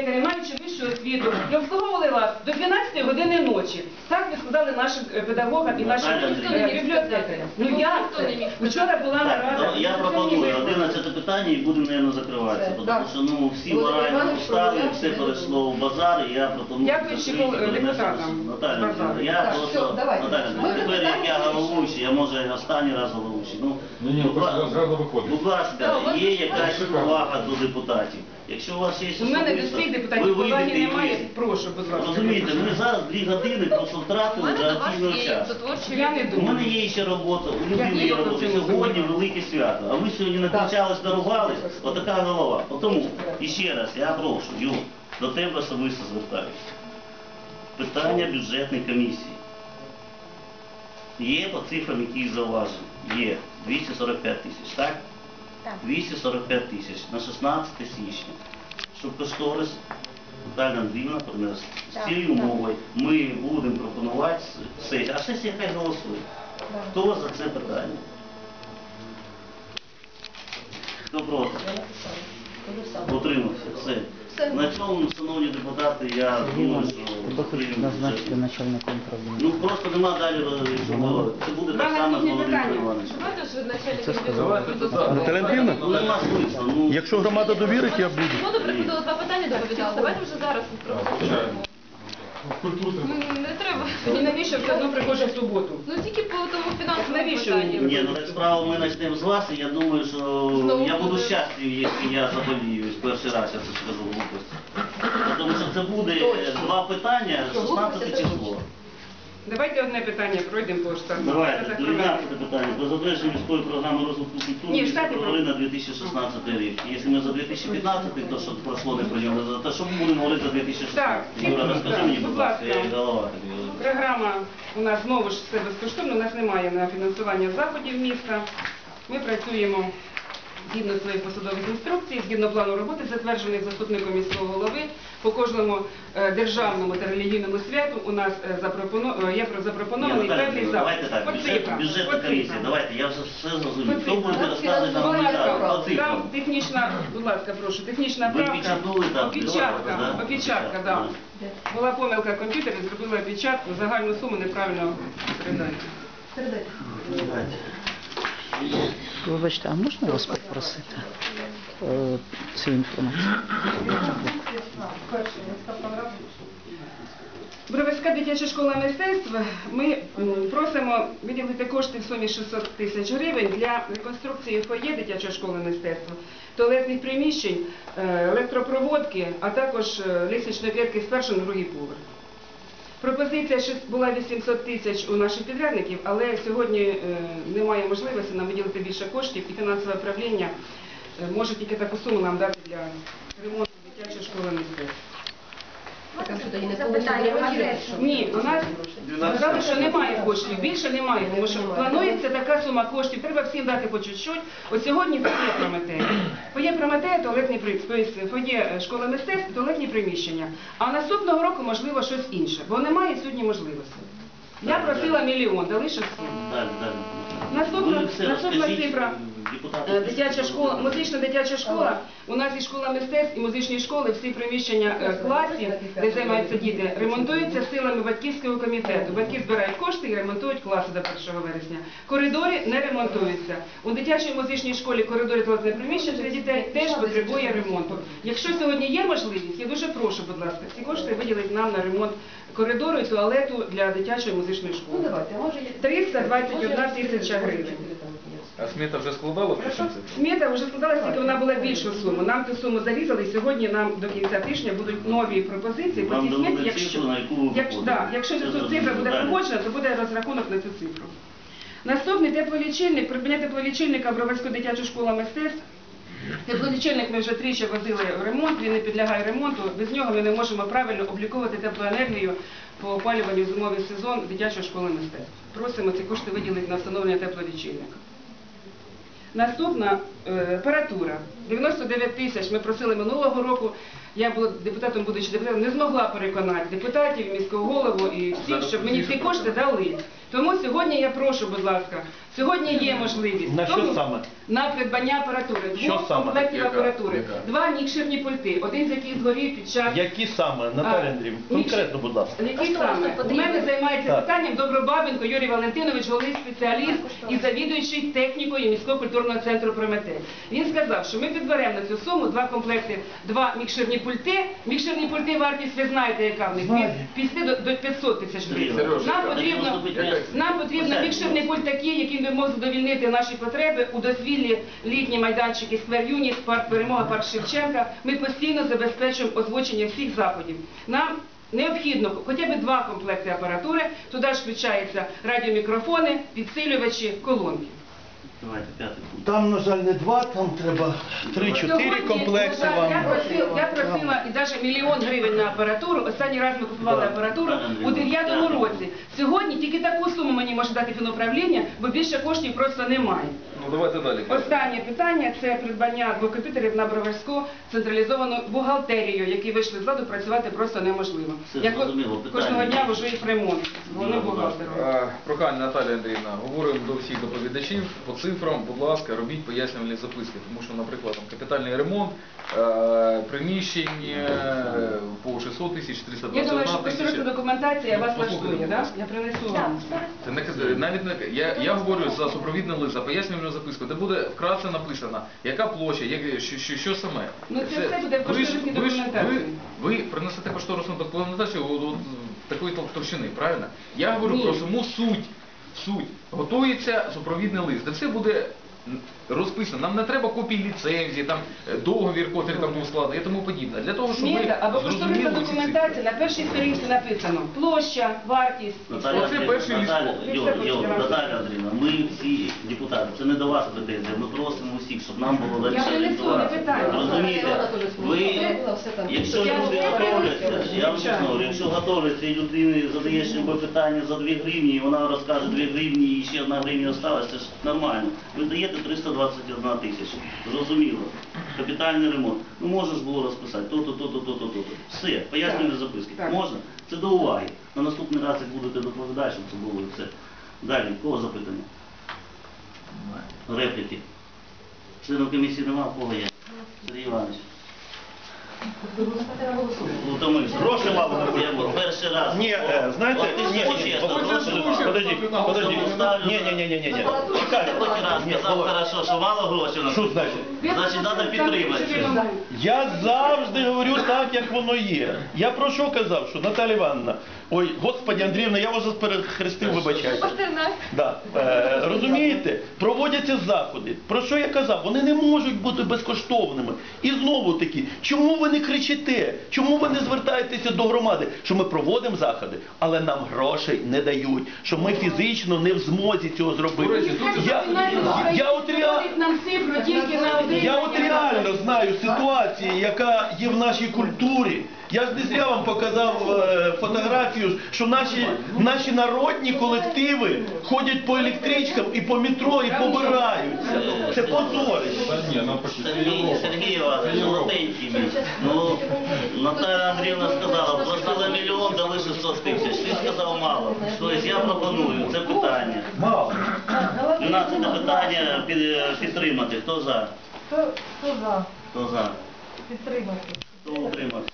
бібліотекарі, маючи вищу освіту, і обслуговували вас до 12 години ночі. Так ви сказали нашим е, педагогам і нашим е, бібліотекарям. Ну як це? Вчора була нарада. ну, я пропоную 11 питання і будемо, мабуть, закриватися, тому що ну, всі морально встали, все перейшло в базар, і я пропоную Дякую ще закрити, кол- перенести депутатам Наталя, з базару. Я Так, просто, давайте. Наталя, Ми Андріївна, тепер як я питання головуючий, я може останній раз головуючий. Ну, Ні, ні, будь ла- зразу виходить. Будь ласка, Да, у вас є якась повага до депутатів. Якщо у вас є У мене до ви депутатів поваги немає. Прошу, будь ласка. Розумієте, ми зараз дві години просто втратили мене вже до вас активний є час. Я не людини. У мене є ще робота, у людини є робота. Сьогодні велике свято, а ви сьогодні накричались, наругались, отака голова. Тому, і ще раз, я прошу, Юр, до тебе особисто звертаюся. Питання бюджетної комісії. Є по цифрам, які зауважені. Є 245 тисяч, так? Так. 245 тисяч на 16 січня. Щоб кошторис Наталя Андріївна принесла. З цією умовою ми будемо пропонувати сесію. А сесія хай голосує. Хто за це питання? Хто проти? Утримався. Все. На цьому, шановні депутати, я думаю, що назначити начальником управління. Ну просто нема далі. Це буде так само з наступні Ж ви начальник Андріївна? Ну нема смисла. Ну, Якщо громада довірить, я буду. Воду приходили два питання доповідали. Давайте вже зараз. Ну, Не треба. Мені навіщо все одно приходжу в суботу? Ну тільки по тому фінансовому Навіщо питанню. Ні, ну так справа ми почнемо з вас, і я думаю, що Знову я буду буде. щасливий, якщо я заболію з перший раз, я це скажу глупості. Тому що це буде е, два питання, 16 число. Давайте одне питання пройдемо по штату. Давайте, Так, 19 питання. Про затвердження міської програми розвитку культури Ні, міста штати Бровари на 2016 рік. Якщо ми за 2015, то що пройшло не прийняли, то що ми будемо говорити за 2016? Так, Юра, розкажи так, мені, будь будь ласка, я ласка. голова тобі. Програма у нас знову ж все безкоштовно, у нас немає на фінансування заходів міста. Ми працюємо згідно своїх посадових інструкцій, згідно плану роботи, затверджених заступником міського голови. По кожному е, державному та релігійному святу у нас е, е, є запропонований Наталя, певний так, бюджет, цифрам, бюджетна комісія, давайте, я вже все зрозумів. По Хто буде розказувати нам Там технічна, будь ласка, прошу, технічна правка. Опечатка, опечатка, да. Була помилка комп'ютера, зробила опечатку, загальну суму неправильно передати. Передайте. Вибачте, а можна вас попросити е, цю інформацію? Броварська дитяча школа мистецтв. Ми просимо виділити кошти в сумі 600 тисяч гривень для реконструкції фоє дитячої школи мистецтва, туалетних приміщень, е, електропроводки, а також е, лісочної клітки з першого на другий поверх. Пропозиція шест- була 800 тисяч у наших підрядників, але сьогодні е, немає можливості нам виділити більше коштів, і фінансове управління е, може тільки таку суму нам дати для ремонту дитячої школи мистецтв. Не? Ні, у нас сказали, що немає коштів, більше немає, тому що планується така сума коштів, треба всім дати по чуть-чуть. От сьогодні це є Прометея. Фоє Прометея, туалетні при- фоє е, школи мистецтв, туалетні приміщення. А наступного року, можливо, щось інше, бо немає сьогодні можливості. Я просила мільйон, дали 600. Далі, далі. Наступна- все наступна розкажіть, цифра. Депутати. Е, Дитяча школа, музична дитяча школа. У нас і школа мистецтв, і музичні школи, всі приміщення е, класів, де займаються діти, ремонтуються силами батьківського комітету. Батьки збирають кошти і ремонтують класи до 1 вересня. Коридори не ремонтуються. У дитячій музичній школі коридори туалетне приміщення для дітей теж потребує ремонту. Якщо сьогодні є можливість, я дуже прошу, будь ласка, ці кошти виділити нам на ремонт коридору і туалету для дитячої музичної Ну школи. давайте, може 321 тисяча гривень. А смета вже складала? Смета вже складалася, тільки вона була більшу суму. Нам ту суму зарізали, і сьогодні нам до кінця тижня будуть нові пропозиції по цій дали сметі. цифру, Якщо, на яку ви якщо, да, якщо ця цифра буде погоджена, то буде розрахунок на цю цифру. Наступний теплолічильник, придбання теплолічильника в Броварську дитячу школу мистецтв. Теплолічильник ми вже тричі возили в ремонт, він не підлягає ремонту. Без нього ми не можемо правильно обліковувати теплоенергію по опалюванню зимовий сезон дитячої школи мистецтв. Просимо ці кошти виділити на встановлення теплолічильника. Наступна е, апаратура. 99 тисяч ми просили минулого року. Я була депутатом, будучи депутатом, не змогла переконати депутатів, міського голову і всіх, щоб мені ці кошти дали. Тому сьогодні я прошу, будь ласка, сьогодні є можливість. На що Тому- саме? На придбання апаратури. Що Двох саме? комплектів Яка? апаратури. Яка? Два мікшерні пульти, один з яких згорів під час Які саме, Наталя Андріївна? Конкретно, будь ласка. які А саме? У мене займається Так. питанням Добробабенко Юрій Валентинович, головний спеціаліст і завідуючий технікою міського культурного центру Прометей. Він сказав, що ми підберемо на цю суму два комплекти, два мікшерні пульти. Мікшерні пульти вартість ви знаєте, яка в них від 50 до, до 500 тисяч гривень. Сережа, Нам яка? потрібно нам потрібно мікшерний пульт такий, який би мог задовільнити наші потреби у дозвіллі літні майданчики Сквер Юніс, парк Перемога, парк Шевченка. Ми постійно забезпечуємо озвучення всіх заходів. Нам необхідно хоча б два комплекти апаратури. Туди ж включаються радіомікрофони, підсилювачі, колонки. Давайте п'ятий пункт. Там, на жаль, не два, там треба три-чотири Сьогодні, на жаль, вам. Я просила, я просила і навіть мільйон гривень на апаратуру. Останній раз ми купували апаратуру у Андрій, 9-му так. році. Сьогодні тільки таку суму мені може дати фінуправління, бо більше коштів просто немає. Ну давайте далі. Останнє питання це придбання двох комп'ютерів на Броварську централізовану бухгалтерію, які вийшли з ладу, працювати просто неможливо. Це Я ко- зрозуміло, питання. кожного дня вожу їх в ремонт з головним Ну, бухгалтером. Е, Прохання Наталія Андріївна, говоримо до всіх доповідачів по цифрам, будь ласка, робіть пояснювальні записки, тому що, наприклад, там, капітальний ремонт, е, приміщень е, по 600 тисяч, Я думаю, що 321 кошторисна тисяча. документація вас Послухайте, влаштує, будь да? ласка. Я принесу вам. Це не навіть не я, я говорю за супровідний лист, за пояснювальну записку, де буде вкратце написано, яка площа, як, що, що, що саме. Ну, це все буде в ви ж- кошторисній ви ж- документації. Ви, ви принесете кошторисну документацію от, от, такої тол- товщини, правильно? Я говорю Ні. про саму суть. Суть. Готується супровідний лист, де все буде розписано. Нам не треба копії ліцензії, там е, договір, котрий там був складений і тому подібне. Для того, щоб ми Смієте? Або кошторисна зрозуміли ці цифри. документація, на першій сторінці написано площа, вартість. Наталя все. Оце Андріївна, перший Наталя, ліст. Йо, Ви Йо, хочете Наталя Андріївна, ми всі депутати, це не до вас претензія, ми просимо усіх, щоб нам було Я легше принесу, не орієнтуватися. питання. Розумієте, ви, якщо Я люди все готовляться, я вам чесно говорю, якщо готовляться і людині задаєш любе питання за 2 гривні, і вона розкаже 2 гривні і ще одна гривня осталась, це ж нормально. Ви даєте 321 тисяча, зрозуміло. Капітальний ремонт. Ну можна ж було розписати то-то, то-то, то-то, то-то. Все, пояснювальні записки. Так. Можна? Це до уваги. На наступний раз, як будете доповідати, щоб це було все. Далі, кого запитання? Репліки. Членів комісії немає, кого є? Сергій Іванович. Ну, тому Гроші мало на Я був перший раз. Ні, е, знаєте, От ти ні, ні, чесно, подожди, гроші подожди, подожди. Ні, ні, ні, ні, ні, ні. Чекай. хоч раз Ні, сказав хорошо, що мало грошей на Що значить? Значить, треба підтримати. Я завжди говорю так, як воно є. Я про що казав? Що Наталя Івановна, ой, Господи Андріївна, я вас перехрестив, вибачайте. Да. Е, розумієте, проводяться заходи. Про що я казав? Вони не можуть бути безкоштовними. І знову таки, чому ви не кричите? Чому ви не звертаєтеся до громади? Що ми проводимо заходи, але нам грошей не дають, що ми фізично не в змозі цього зробити. Я, я, от реально. нам цифру тільки на. Я от реально знаю ситуацію, яка є в нашій культурі. Я ж не зря вам показав е, фотографію, що наші, наші народні колективи ходять по електричкам і по метро і побираються. Це позорище. Сергій, Сергій Іванович, молоденький мій. Ну, Наталя Андріївна сказала, просила мільйон, дали 600 тисяч. Ти сказав мало. Тобто я пропоную це питання. Мало. 12 питання під- підтримати. Хто за? Хто хто за? Хто за? Підтримати. Хто утримався?